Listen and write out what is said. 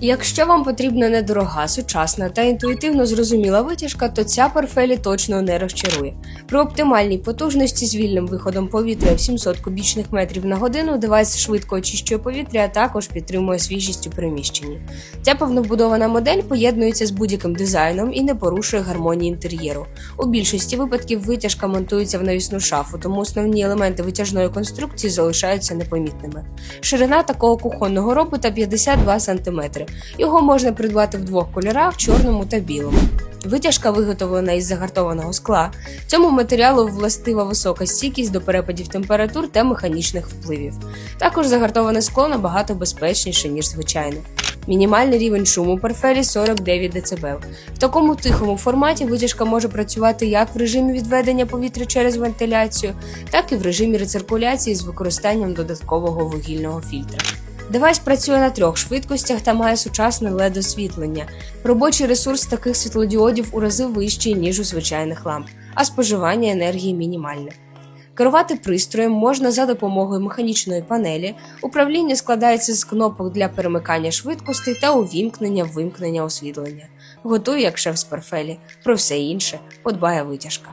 Якщо вам потрібна недорога, сучасна та інтуїтивно зрозуміла витяжка, то ця парфелі точно не розчарує. При оптимальній потужності з вільним виходом повітря в 700 кубічних метрів на годину девайс швидко очищує повітря, а також підтримує свіжість у приміщенні. Ця повнобудована модель поєднується з будь-яким дизайном і не порушує гармонії інтер'єру. У більшості випадків витяжка монтується в навісну шафу, тому основні елементи витяжної конструкції залишаються непомітними. Ширина такого кухонного робота 52 см. Його можна придбати в двох кольорах чорному та білому. Витяжка виготовлена із загартованого скла. Цьому матеріалу властива висока стійкість до перепадів температур та механічних впливів. Також загартоване скло набагато безпечніше, ніж звичайне. Мінімальний рівень шуму у парфелі 49 дБ. В такому тихому форматі витяжка може працювати як в режимі відведення повітря через вентиляцію, так і в режимі рециркуляції з використанням додаткового вугільного фільтра. Девайс працює на трьох швидкостях та має сучасне led освітлення. Робочий ресурс таких світлодіодів у рази вищий, ніж у звичайних ламп, а споживання енергії мінімальне. Керувати пристроєм можна за допомогою механічної панелі. Управління складається з кнопок для перемикання швидкостей та увімкнення вимкнення освітлення. Готує як шеф з парфелі. Про все інше подбає витяжка.